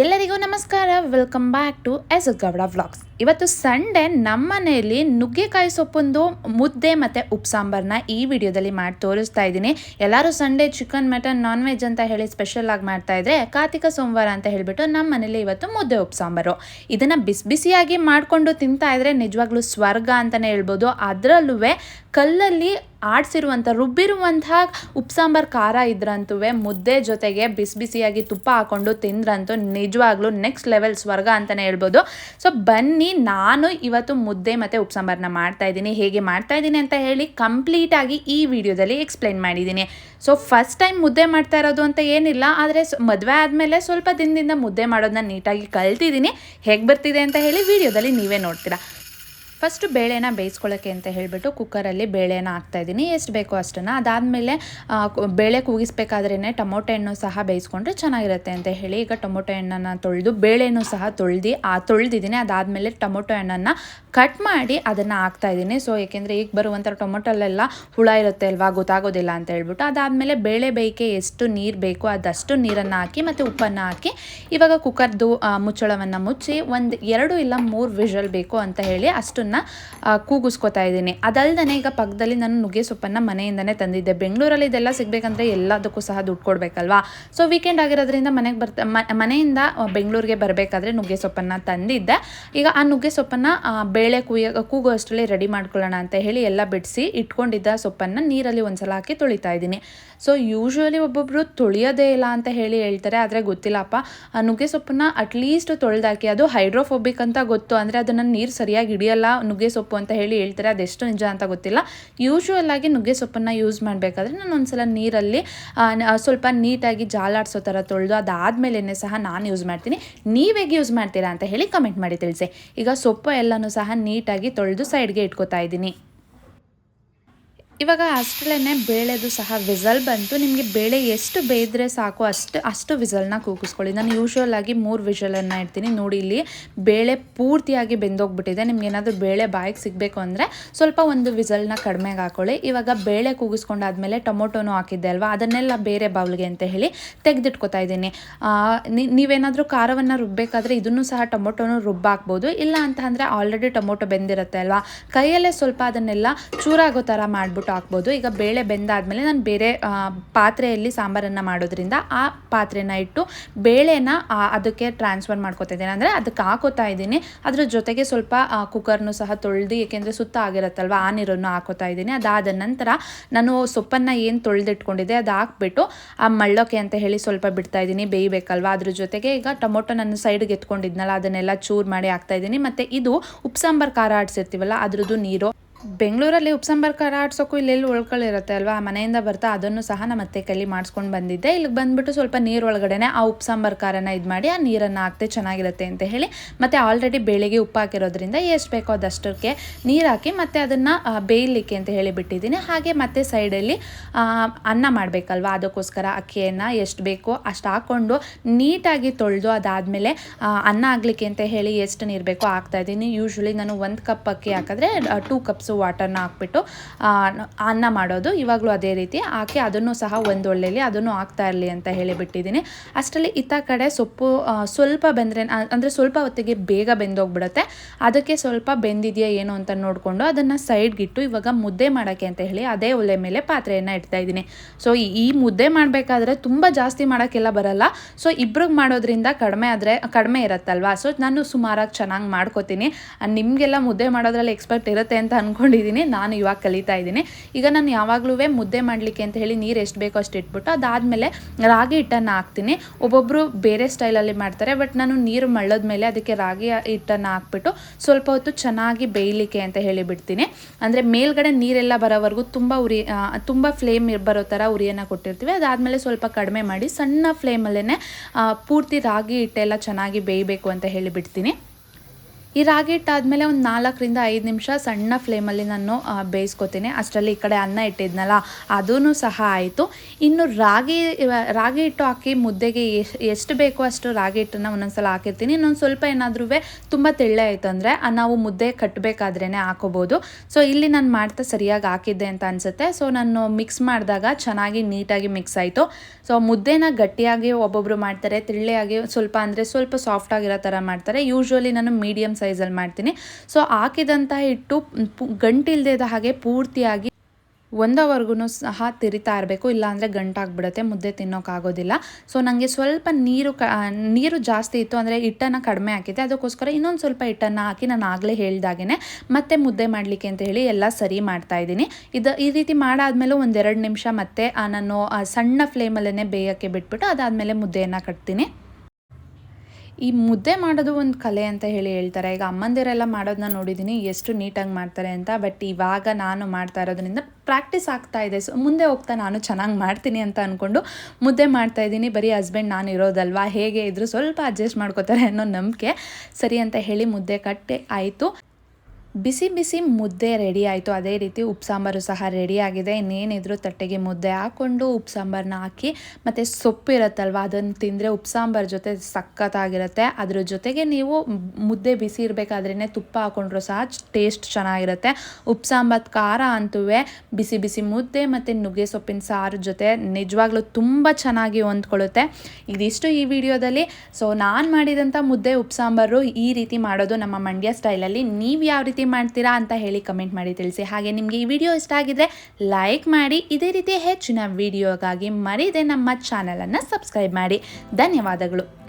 ಎಲ್ಲರಿಗೂ ನಮಸ್ಕಾರ. Welcome back to S Gowda vlogs ಇವತ್ತು ಸಂಡೇ ನಮ್ಮ ಮನೆಯಲ್ಲಿ ನುಗ್ಗೆಕಾಯಿ ಸೊಪ್ಪೊಂದು ಮುದ್ದೆ ಮತ್ತು ಉಪ್ಪು ಸಾಂಬಾರನ್ನ ಈ ವಿಡಿಯೋದಲ್ಲಿ ಮಾಡಿ ತೋರಿಸ್ತಾ ಇದ್ದೀನಿ. ಎಲ್ಲರೂ Sunday chicken, mutton non veg ಅಂತ ಹೇಳಿ ಸ್ಪೆಷಲ್ ಆಗಿ ಮಾಡ್ತಾ ಇದ್ರೆ ಕಾರ್ತಿಕ ಸೋಮವಾರ ಅಂತ ಹೇಳಿಬಿಟ್ಟು ನಮ್ಮ ಮನೇಲಿ ಇವತ್ತು ಮುದ್ದೆ, ಉಪ್ಪು ಸಾಂಬಾರು. ಇದನ್ನು ಬಿಸಿ ಬಿಸಿಯಾಗಿ ಮಾಡಿಕೊಂಡು ತಿಂತಾ ಇದ್ರೆ ನಿಜವಾಗ್ಲೂ ಸ್ವರ್ಗ ಅಂತಲೇ ಹೇಳ್ಬೋದು. ಅದರಲ್ಲೂ ಕಲ್ಲಲ್ಲಿ ಆಡಿಸಿರುವಂಥ ರುಬ್ಬಿರುವಂತಹ ಉಪ್ಪು ಸಾಂಬಾರು ಖಾರ ಇದ್ರಂತೂ ಮುದ್ದೆ ಜೊತೆಗೆ ಬಿಸಿ ಬಿಸಿಯಾಗಿ ತುಪ್ಪ ಹಾಕೊಂಡು ತಿಂದ್ರಂತೂ ನಿಜವಾಗ್ಲೂ ನೆಕ್ಸ್ಟ್ ಲೆವೆಲ್ ಸ್ವರ್ಗ ಅಂತಲೇ ಹೇಳ್ಬೋದು. ಸೊ ಬನ್ನಿ ನಾನು ಇವತ್ತು ಮುದ್ದೆ ಮತ್ತು ಉಪ್ಸಾಂಬಾರನ್ನ ಮಾಡ್ತಾ ಇದ್ದೀನಿ. ಹೇಗೆ ಮಾಡ್ತಾ ಇದ್ದೀನಿ ಅಂತ ಹೇಳಿ ಕಂಪ್ಲೀಟಾಗಿ ಈ ವಿಡಿಯೋದಲ್ಲಿ ಎಕ್ಸ್ಪ್ಲೈನ್ ಮಾಡಿದ್ದೀನಿ. ಸೊ ಫಸ್ಟ್ ಟೈಮ್ ಮುದ್ದೆ ಮಾಡ್ತಾ ಇರೋದು ಅಂತ ಏನಿಲ್ಲ, ಆದರೆ ಮದುವೆ ಆದಮೇಲೆ ಸ್ವಲ್ಪ ದಿನದಿಂದ ಮುದ್ದೆ ಮಾಡೋದನ್ನ ನೀಟಾಗಿ ಕಲ್ತಿದ್ದೀನಿ. ಹೇಗೆ ಬರ್ತಿದೆ ಅಂತ ಹೇಳಿ ವಿಡಿಯೋದಲ್ಲಿ ನೀವೇ ನೋಡ್ತೀರಾ. ಫಸ್ಟು ಬೇಳೆನ ಬೇಯಿಸ್ಕೊಳ್ಳೋಕ್ಕೆ ಅಂತ ಹೇಳಿಬಿಟ್ಟು ಕುಕ್ಕರಲ್ಲಿ ಬೇಳೆನ ಹಾಕ್ತಾಯಿದ್ದೀನಿ ಎಷ್ಟು ಬೇಕೋ ಅಷ್ಟನ್ನು. ಅದಾದಮೇಲೆ ಬೇಳೆ ಕೂಗಿಸ್ಬೇಕಾದ್ರೇ ಟೊಮೊಟೊ ಹಣ್ಣು ಸಹ ಬೇಯಿಸ್ಕೊಂಡ್ರೆ ಚೆನ್ನಾಗಿರುತ್ತೆ ಅಂತ ಹೇಳಿ ಈಗ ಟೊಮೊಟೊ ಹಣ್ಣನ್ನು ತೊಳೆದು, ಬೇಳೆನೂ ಸಹ ತೊಳೆದು, ಆ, ತೊಳೆದಿದ್ದೀನಿ. ಅದಾದಮೇಲೆ ಟೊಮೊಟೊ ಹಣ್ಣನ್ನು ಕಟ್ ಮಾಡಿ ಅದನ್ನು ಹಾಕ್ತಾಯಿದ್ದೀನಿ ಸೊ ಏಕೆಂದರೆ ಈಗ ಬರುವಂಥ ಟೊಮೊಟೊಲೆಲ್ಲ ಹುಳ ಇರುತ್ತೆ ಅಲ್ವಾ? ಗೊತ್ತಾಗೋದಿಲ್ಲ ಅಂತ ಹೇಳ್ಬಿಟ್ಟು. ಅದಾದಮೇಲೆ ಬೇಳೆ ಬೇಯಿಕೆ ಎಷ್ಟು ನೀರು ಬೇಕು ಅದಷ್ಟು ನೀರನ್ನು ಹಾಕಿ ಮತ್ತು ಉಪ್ಪನ್ನು ಹಾಕಿ ಇವಾಗ ಕುಕ್ಕರ್ದು ಮುಚ್ಚಳವನ್ನು ಮುಚ್ಚಿ ಒಂದು ಎರಡು ಇಲ್ಲ ಮೂರು ವಿಷಲ್ ಬೇಕು ಅಂತ ಹೇಳಿ ಅಷ್ಟನ್ನು ಕೂಗಿಸ್ಕೊತಾ ಇದ್ದೀನಿ. ಅದಲ್ಲದೆ ಈಗ ಪಕ್ಕದಲ್ಲಿ ನಾನು ನುಗ್ಗೆ ಸೊಪ್ಪನ್ನು ಮನೆಯಿಂದನೇ ತಂದಿದ್ದೆ. ಬೆಂಗಳೂರಲ್ಲಿ ಇದೆಲ್ಲ ಸಿಗಬೇಕಂದ್ರೆ ಎಲ್ಲದಕ್ಕೂ ಸಹ ದುಡ್ಡು ಕೊಡಬೇಕಲ್ವಾ? ಸೊ ವೀಕೆಂಡ್ ಆಗಿರೋದ್ರಿಂದ ಮನೆಗೆ ಬರ್ತಾ ಮನೆಯಿಂದ ಬೆಂಗಳೂರಿಗೆ ಬರಬೇಕಾದ್ರೆ ನುಗ್ಗೆ ಸೊಪ್ಪನ್ನು ತಂದಿದ್ದೆ. ಈಗ ಆ ನುಗ್ಗೆ ಸೊಪ್ಪನ್ನು ಬೇಳೆ ಕುಯ್ಯ ಕೂಗೋ ಅಷ್ಟರಲ್ಲಿ ರೆಡಿ ಮಾಡ್ಕೊಳ್ಳೋಣ ಅಂತ ಹೇಳಿ ಎಲ್ಲ ಬಿಡಿಸಿ ಇಟ್ಕೊಂಡಿದ್ದ ಸೊಪ್ಪನ್ನು ನೀರಲ್ಲಿ ಒಂದ್ಸಲ ಹಾಕಿ ತೊಳಿತಾ ಇದ್ದೀನಿ. ಸೊ ಯೂಶ್ವಲಿ ಒಬ್ಬೊಬ್ಬರು ತೊಳೆಯೋದೇ ಇಲ್ಲ ಅಂತ ಹೇಳಿ ಹೇಳ್ತಾರೆ, ಆದರೆ ಗೊತ್ತಿಲ್ಲಪ್ಪ. ಆ, ನುಗ್ಗೆ ಸೊಪ್ಪನ್ನು ಅಟ್ಲೀಸ್ಟ್ ತೊಳೆದಾಕಿ, ಅದು ಹೈಡ್ರೋಫೋಬಿಕ್ ಅಂತ ಗೊತ್ತು. ಅಂದರೆ ಅದನ್ನು ನೀರು ಸರಿಯಾಗಿ ಹಿಡಿಯಲ್ಲ ನುಗ್ಗೆ ಸೊಪ್ಪು ಅಂತ ಹೇಳಿ ಹೇಳ್ತಾರೆ, ಅದೆಷ್ಟು ನಿಜ ಅಂತ ಗೊತ್ತಿಲ್ಲ. ಯೂಶುವಲ್ ಆಗಿ ನುಗ್ಗೆ ಸೊಪ್ಪನ್ನು ಯೂಸ್ ಮಾಡಬೇಕಾದ್ರೆ ನಾನು ಒಂದ್ಸಲ ನೀರಲ್ಲಿ ಸ್ವಲ್ಪ ನೀಟಾಗಿ ಜಾಲಾಡ್ಸೋ ಥರ ತೊಳೆದು ಅದಾದಮೇಲೆ ಸಹ ನಾನು ಯೂಸ್ ಮಾಡ್ತೀನಿ. ನೀವೇಗೆ ಯೂಸ್ ಮಾಡ್ತೀರಾ ಅಂತ ಹೇಳಿ ಕಮೆಂಟ್ ಮಾಡಿ ತಿಳಿಸಿ. ಈಗ ಸೊಪ್ಪು ಎಲ್ಲನೂ ಸಹ ನೀಟಾಗಿ ತೊಳೆದು ಸೈಡ್ಗೆ ಇಟ್ಕೋತಾ ಇದ್ದೀನಿ. ಇವಾಗ ಅಷ್ಟರಲ್ಲೇ ಬೇಳೆದು ಸಹ ವಿಸಲ್ ಬಂತು. ನಿಮಗೆ ಬೇಳೆ ಎಷ್ಟು ಬೇಯಿದ್ರೆ ಸಾಕು ಅಷ್ಟು ಅಷ್ಟು ವಿಸಲ್ನ ಕೂಗಿಸ್ಕೊಳ್ಳಿ. ನಾನು ಯೂಶುವಲ್ ಆಗಿ ಮೂರು ವಿಸಲನ್ನು ಇಡ್ತೀನಿ. ನೋಡಿ ಇಲ್ಲಿ ಬೇಳೆ ಪೂರ್ತಿಯಾಗಿ ಬೆಂದೋಗ್ಬಿಟ್ಟಿದೆ. ನಿಮ್ಗೆ ಏನಾದರೂ ಬೇಳೆ ಬಾಯಿಗೆ ಸಿಗಬೇಕು ಅಂದರೆ ಸ್ವಲ್ಪ ಒಂದು ವಿಸಲ್ನ ಕಡಿಮೆಗೆ ಹಾಕೊಳ್ಳಿ. ಇವಾಗ ಬೇಳೆ ಕೂಗಿಸ್ಕೊಂಡಾದ್ಮೇಲೆ ಟೊಮೊಟೊನೂ ಹಾಕಿದ್ದೆ ಅಲ್ವಾ? ಅದನ್ನೆಲ್ಲ ಬೇರೆ ಬೌಲ್ಗೆ ಅಂತ ಹೇಳಿ ತೆಗೆದಿಟ್ಕೊತಾ ಇದ್ದೀನಿ. ನೀವೇನಾದರೂ ಖಾರವನ್ನು ರುಬ್ಬಬೇಕಾದ್ರೆ ಇದನ್ನು ಸಹ ಟೊಮೊಟೊನು ರುಬ್ಬಾಕ್ಬೋದು. ಇಲ್ಲ ಅಂತ ಅಂದರೆ ಆಲ್ರೆಡಿ ಟೊಮೊಟೊ ಬೆಂದಿರುತ್ತೆ ಅಲ್ವಾ? ಕೈಯಲ್ಲೇ ಸ್ವಲ್ಪ ಅದನ್ನೆಲ್ಲ ಚೂರಾಗೋ ಥರ ಮಾಡಿಬಿಟ್ಟು ಹಾಕ್ಬೋದು. ಈಗ ಬೇಳೆ ಬೆಂದಾದಮೇಲೆ ನಾನು ಬೇರೆ ಪಾತ್ರೆಯಲ್ಲಿ ಸಾಂಬಾರನ್ನು ಮಾಡೋದ್ರಿಂದ ಆ ಪಾತ್ರೆನ ಇಟ್ಟು ಬೇಳೆನ ಅದಕ್ಕೆ ಟ್ರಾನ್ಸ್ಫರ್ ಮಾಡ್ಕೋತಾ ಇದ್ದೀನಿ. ಅಂದರೆ ಅದಕ್ಕೆ ಹಾಕೋತಾ ಇದ್ದೀನಿ. ಅದ್ರ ಜೊತೆಗೆ ಸ್ವಲ್ಪ ಕುಕ್ಕರ್ನು ಸಹ ತೊಳೆದು, ಏಕೆಂದರೆ ಸುತ್ತ ಆಗಿರುತ್ತಲ್ವ, ಆ ನೀರನ್ನು ಹಾಕೋತಾ ಇದ್ದೀನಿ. ಅದಾದ ನಂತರ ನಾನು ಸೊಪ್ಪನ್ನು ಏನು ತೊಳೆದಿಟ್ಕೊಂಡಿದ್ದೆ ಅದು ಹಾಕ್ಬಿಟ್ಟು ಆ ಮಳ್ಳೋಕೆ ಅಂತ ಹೇಳಿ ಸ್ವಲ್ಪ ಬಿಡ್ತಾ ಇದ್ದೀನಿ. ಬೇಯಬೇಕಲ್ವ? ಅದ್ರ ಜೊತೆಗೆ ಈಗ ಟೊಮೊಟೊ ನನ್ನ ಸೈಡ್ಗೆ ಎತ್ಕೊಂಡಿದ್ನಲ್ಲ, ಅದನ್ನೆಲ್ಲ ಚೂರು ಮಾಡಿ ಹಾಕ್ತಾ ಇದ್ದೀನಿ. ಮತ್ತು ಇದು ಉಪ್ಸಾಂಬಾರ್ ಸಾಂಬಾರು ಖಾರ ಆಡಿಸಿರ್ತೀವಲ್ಲ, ಅದ್ರದ್ದು ನೀರು. ಬೆಂಗಳೂರಲ್ಲಿ ಉಪ್ಸಂಬರ್ ಖಾರ ಆಡ್ಸೋಕ್ಕೂ ಇಲ್ಲೆಲ್ಲಿ ಉಳ್ಕೊಳ್ಳಿರುತ್ತೆ ಅಲ್ವಾ? ಮನೆಯಿಂದ ಬರ್ತಾ ಅದನ್ನು ಸಹ ನಮ್ಮ ಅತ್ತೆ ಕೈಲಿ ಮಾಡಿಸ್ಕೊಂಡು ಬಂದಿದ್ದೆ. ಇಲ್ಲಿಗೆ ಬಂದುಬಿಟ್ಟು ಸ್ವಲ್ಪ ನೀರು ಒಳಗಡೆ ಆ ಉಪ್ಸಾಂಬಾರ್ ಖಾರನ ಇದು ಮಾಡಿ ಆ ನೀರನ್ನು ಹಾಕ್ತೆ ಚೆನ್ನಾಗಿರುತ್ತೆ ಅಂತ ಹೇಳಿ ಮತ್ತು ಆಲ್ರೆಡಿ ಬೇಳೆಗೆ ಉಪ್ಪು ಹಾಕಿರೋದ್ರಿಂದ ಎಷ್ಟು ಬೇಕೋ ಅದಷ್ಟಕ್ಕೆ ನೀರು ಹಾಕಿ ಮತ್ತು ಅದನ್ನು ಬೇಯಲಿಕ್ಕೆ ಅಂತ ಹೇಳಿ ಬಿಟ್ಟಿದ್ದೀನಿ. ಹಾಗೆ ಮತ್ತೆ ಸೈಡಲ್ಲಿ ಅನ್ನ ಮಾಡಬೇಕಲ್ವಾ? ಅದಕ್ಕೋಸ್ಕರ ಅಕ್ಕಿಯನ್ನು ಎಷ್ಟು ಬೇಕೋ ಅಷ್ಟು ಹಾಕ್ಕೊಂಡು ನೀಟಾಗಿ ತೊಳೆದು ಅದಾದಮೇಲೆ ಅನ್ನ ಆಗಲಿಕ್ಕೆ ಅಂತ ಹೇಳಿ ಎಷ್ಟು ನೀರು ಬೇಕೋ ಹಾಕ್ತಾಯಿದ್ದೀನಿ ಯೂಶ್ವಲಿ ನಾನು ಒಂದು ಕಪ್ ಅಕ್ಕಿ ಹಾಕಿದ್ರೆ ಟೂ ಕಪ್ಸ್ ವಾಟರ್ನ ಹಾಕ್ಬಿಟ್ಟು ಅನ್ನ ಮಾಡೋದು. ಇವಾಗಲೂ ಅದೇ ರೀತಿ ಹಾಕಿ ಅದನ್ನು ಸಹ ಒಂದು ಒಳ್ಳೆಯಲ್ಲಿ ಅದನ್ನು ಹಾಕ್ತಾ ಇರಲಿ ಅಂತ ಹೇಳಿಬಿಟ್ಟಿದ್ದೀನಿ ಅಷ್ಟರಲ್ಲಿ ಇತ್ತ ಕಡೆ ಸೊಪ್ಪು ಸ್ವಲ್ಪ ಬೆಂದರೆ ಅಂದರೆ ಸ್ವಲ್ಪ ಹೊತ್ತಿಗೆ ಬೇಗ ಬೆಂದೋಗ್ಬಿಡುತ್ತೆ. ಅದಕ್ಕೆ ಸ್ವಲ್ಪ ಬೆಂದಿದೆಯಾ ಏನು ಅಂತ ನೋಡಿಕೊಂಡು ಅದನ್ನು ಸೈಡ್ಗಿಟ್ಟು ಇವಾಗ ಮುದ್ದೆ ಮಾಡೋಕ್ಕೆ ಅಂತ ಹೇಳಿ ಅದೇ ಒಲೆ ಮೇಲೆ ಪಾತ್ರೆಯನ್ನು ಇಡ್ತಾ ಇದ್ದೀನಿ. ಸೊ ಈ ಮುದ್ದೆ ಮಾಡಬೇಕಾದ್ರೆ ತುಂಬ ಜಾಸ್ತಿ ಮಾಡೋಕ್ಕೆಲ್ಲ ಬರಲ್ಲ. ಸೊ ಇಬ್ರಿಗೆ ಮಾಡೋದ್ರಿಂದ ಕಡಿಮೆ ಆದರೆ, ಕಡಿಮೆ ಇರುತ್ತಲ್ವಾ? ಸೊ ನಾನು ಸುಮಾರಾಗಿ ಚೆನ್ನಾಗಿ ಮಾಡ್ಕೋತೀನಿ. ನಿಮಗೆಲ್ಲ ಮುದ್ದೆ ಮಾಡೋದ್ರಲ್ಲಿ ಎಕ್ಸ್ಪರ್ಟ್ ಇರುತ್ತೆ ಅಂತ ಅನ್ಕೊಂಡು ಅಂದ್ಕೊಂಡಿದ್ದೀನಿ ನಾನು ಇವಾಗ ಕಲಿತಾ ಇದ್ದೀನಿ. ಈಗ ನಾನು ಯಾವಾಗಲೂ ಮುದ್ದೆ ಮಾಡಲಿಕ್ಕೆ ಅಂತ ಹೇಳಿ ನೀರು ಎಷ್ಟು ಬೇಕೋ ಅಷ್ಟು ಇಟ್ಬಿಟ್ಟು ಅದಾದಮೇಲೆ ರಾಗಿ ಹಿಟ್ಟನ್ನು ಹಾಕ್ತೀನಿ. ಒಬ್ಬೊಬ್ಬರು ಬೇರೆ ಸ್ಟೈಲಲ್ಲಿ ಮಾಡ್ತಾರೆ, ಬಟ್ ನಾನು ನೀರು ಮೇಲೆ ಅದಕ್ಕೆ ರಾಗಿ ಹಿಟ್ಟನ್ನು ಹಾಕ್ಬಿಟ್ಟು ಸ್ವಲ್ಪ ಹೊತ್ತು ಚೆನ್ನಾಗಿ ಬೇಯಲಿಕ್ಕೆ ಅಂತ ಹೇಳಿ ಬಿಡ್ತೀನಿ. ಅಂದರೆ ಮೇಲ್ಗಡೆ ನೀರೆಲ್ಲ ಬರೋವರೆಗೂ ತುಂಬ ಉರಿ ತುಂಬ ಫ್ಲೇಮ್ ಬರೋ ಥರ ಉರಿಯನ್ನು ಕೊಟ್ಟಿರ್ತೀವಿ. ಅದಾದಮೇಲೆ ಸ್ವಲ್ಪ ಕಡಿಮೆ ಮಾಡಿ ಸಣ್ಣ ಫ್ಲೇಮಲ್ಲೇ ಪೂರ್ತಿ ರಾಗಿ ಹಿಟ್ಟೆಲ್ಲ ಚೆನ್ನಾಗಿ ಬೇಯಬೇಕು ಅಂತ ಹೇಳಿ ಬಿಡ್ತೀನಿ. ಈ ರಾಗಿ ಇಟ್ಟಾದಮೇಲೆ ಒಂದು ನಾಲ್ಕರಿಂದ ಐದು ನಿಮಿಷ ಸಣ್ಣ ಫ್ಲೇಮಲ್ಲಿ ನಾನು ಬೇಯಿಸ್ಕೊತೀನಿ. ಅಷ್ಟರಲ್ಲಿ ಈ ಕಡೆ ಅನ್ನ ಇಟ್ಟಿದ್ನಲ್ಲ ಅದೂ ಸಹ ಆಯಿತು. ಇನ್ನು ರಾಗಿ ರಾಗಿ ಹಿಟ್ಟು ಹಾಕಿ ಮುದ್ದೆಗೆ ಎಷ್ಟ್- ಬೇಕೋ ಅಷ್ಟು ರಾಗಿ ಹಿಟ್ಟನ್ನು ಒಂದೊಂದ್ಸಲ ಹಾಕಿರ್ತೀನಿ. ಇನ್ನೊಂದು ಸ್ವಲ್ಪ ಏನಾದ್ರೂ ತುಂಬ ತೆಳ್ಳೆ ಆಯಿತು ಅಂದರೆ ನಾವು ಮುದ್ದೆ ಕಟ್ಟಬೇಕಾದ್ರೇ ಹಾಕೋಬೋದು. ಸೊ, ಇಲ್ಲಿ ನಾನು ಮಾಡ್ತಾ ಸರಿಯಾಗಿ ಹಾಕಿದ್ದೆ ಅಂತ ಅನಿಸುತ್ತೆ. ಸೊ, ನಾನು ಮಿಕ್ಸ್ ಮಾಡಿದಾಗ ಚೆನ್ನಾಗಿ ನೀಟಾಗಿ ಮಿಕ್ಸ್ ಆಯಿತು. ಸೊ, ಮುದ್ದೆನ ಗಟ್ಟಿಯಾಗಿ ಒಬ್ಬೊಬ್ಬರು ಮಾಡ್ತಾರೆ, ತಿಳ್ಳೆಯಾಗಿ ಸ್ವಲ್ಪ ಅಂದರೆ ಸ್ವಲ್ಪ ಸಾಫ್ಟ್ ಆಗಿರೋ ಥರ ಮಾಡ್ತಾರೆ. ಯೂಶ್ವಲಿ ನಾನು ಮೀಡಿಯಮ್ ಸೈಜಲ್ಲಿ ಮಾಡ್ತೀನಿ. ಸೊ ಹಾಕಿದಂಥ ಹಿಟ್ಟು ಇದ್ದ ಹಾಗೆ ಪೂರ್ತಿಯಾಗಿ ಒಂದವರೆಗೂ ಸಹ ತಿರಿತಾ ಇರಬೇಕು. ಇಲ್ಲಾಂದರೆ ಗಂಟಾಗ್ಬಿಡುತ್ತೆ ಮುದ್ದೆ ತಿನ್ನೋಕ್ಕಾಗೋದಿಲ್ಲ ಸೊ ನನಗೆ ಸ್ವಲ್ಪ ನೀರು ಕ ನೀರು ಜಾಸ್ತಿ ಇತ್ತು ಅಂದರೆ ಹಿಟ್ಟನ್ನು ಕಡಿಮೆ ಹಾಕಿದ್ದೆ. ಅದಕ್ಕೋಸ್ಕರ ಇನ್ನೊಂದು ಸ್ವಲ್ಪ ಹಿಟ್ಟನ್ನು ಹಾಕಿ ನಾನು ಆಗಲೇ ಹೇಳಿದಾಗೇ ಮತ್ತೆ ಮುದ್ದೆ ಮಾಡಲಿಕ್ಕೆ ಅಂತ ಹೇಳಿ ಎಲ್ಲ ಸರಿ ಮಾಡ್ತಾ ಇದ್ದೀನಿ. ಇದು, ಈ ರೀತಿ ಮಾಡಾದ್ಮೇಲೆ ಒಂದೆರಡು ನಿಮಿಷ ಮತ್ತೆ ನಾನು ಸಣ್ಣ ಫ್ಲೇಮಲ್ಲೇ ಬೇಯೋಕ್ಕೆ ಬಿಟ್ಬಿಟ್ಟು ಅದಾದಮೇಲೆ ಮುದ್ದೆಯನ್ನು ಕಟ್ತೀನಿ. ಈ ಮುದ್ದೆ ಮಾಡೋದು ಒಂದು ಕಲೆ ಅಂತ ಹೇಳಿ ಹೇಳ್ತಾರೆ. ಈಗ ಅಮ್ಮಂದಿರೆಲ್ಲ ಮಾಡೋದನ್ನ ನೋಡಿದ್ದೀನಿ, ಎಷ್ಟು ನೀಟಾಗಿ ಮಾಡ್ತಾರೆ ಅಂತ, ಬಟ್ ಇವಾಗ ನಾನು ಮಾಡ್ತಾ ಇರೋದ್ರಿಂದ ಪ್ರಾಕ್ಟೀಸ್ ಆಗ್ತಾ ಇದೆ. ಸೊ ಮುಂದೆ ಹೋಗ್ತಾ ನಾನು ಚೆನ್ನಾಗಿ ಮಾಡ್ತೀನಿ ಅಂತ ಅಂದ್ಕೊಂಡು ಮುದ್ದೆ ಮಾಡ್ತಾ ಇದ್ದೀನಿ. ಬರೀ ಹಸ್ಬೆಂಡ್ ನಾನು ಇರೋದಲ್ವಾ? ಹೇಗೆ ಇದ್ರೂ ಸ್ವಲ್ಪ ಅಡ್ಜಸ್ಟ್ ಮಾಡ್ಕೋತಾರೆ ಅನ್ನೋ ನಂಬಿಕೆ ಸರಿ ಅಂತ ಹೇಳಿ ಮುದ್ದೆ ಕಟ್ಟೆ ಆಯಿತು. ಬಿಸಿ ಬಿಸಿ ಮುದ್ದೆ ರೆಡಿ ಆಯಿತು. ಅದೇ ರೀತಿ ಉಪ್ಸಾಂಬಾರು ಸಹ ರೆಡಿ ಆಗಿದೆ. ಇನ್ನೇನಿದ್ರು ತಟ್ಟೆಗೆ ಮುದ್ದೆ ಹಾಕ್ಕೊಂಡು ಉಪ್ಸಾಂಬಾರನ್ನ ಹಾಕಿ, ಮತ್ತು ಸೊಪ್ಪು ಇರುತ್ತಲ್ವ, ಅದನ್ನು ತಿಂದರೆ ಉಪ್ಪು ಸಾಂಬಾರು ಜೊತೆ ಸಖತ್ತಾಗಿರುತ್ತೆ. ಅದ್ರ ಜೊತೆಗೆ ನೀವು ಮುದ್ದೆ ಬಿಸಿ ಇರಬೇಕಾದ್ರೇ ತುಪ್ಪ ಹಾಕೊಂಡ್ರು ಸಹ ಟೇಸ್ಟ್ ಚೆನ್ನಾಗಿರುತ್ತೆ. ಉಪ್ಪು ಸಾಂಬಾರು ಖಾರ ಅಂತೂ ಬಿಸಿ ಬಿಸಿ ಮುದ್ದೆ ಮತ್ತು ನುಗ್ಗೆ ಸೊಪ್ಪಿನ ಸಾರು ಜೊತೆ ನಿಜವಾಗ್ಲೂ ತುಂಬ ಚೆನ್ನಾಗಿ ಹೊಂದ್ಕೊಳ್ಳುತ್ತೆ. ಇದಿಷ್ಟು ಈ ವಿಡಿಯೋದಲ್ಲಿ. ಸೊ ನಾನು ಮಾಡಿದಂಥ ಮುದ್ದೆ ಉಪ್ಸಾಂಬಾರು ಈ ರೀತಿ ಮಾಡೋದು ನಮ್ಮ ಮಂಡ್ಯ ಸ್ಟೈಲಲ್ಲಿ ನೀವು ಯಾವ ರೀತಿ ಮಾಡ್ತೀರಾ ಅಂತ ಹೇಳಿ ಕಮೆಂಟ್ ಮಾಡಿ ತಿಳಿಸಿ. ಹಾಗೆ ನಿಮಗೆ ಈ ವಿಡಿಯೋ ಇಷ್ಟ ಆಗಿದ್ರೆ ಲೈಕ್ ಮಾಡಿ. ಇದೇ ರೀತಿ ಹೆಚ್ಚಿನ ವಿಡಿಯೋಗಾಗಿ ಮರೀದೆ ನಮ್ಮ ಚಾನಲನ್ನು ಸಬ್ಸ್ಕ್ರೈಬ್ ಮಾಡಿ. ಧನ್ಯವಾದಗಳು.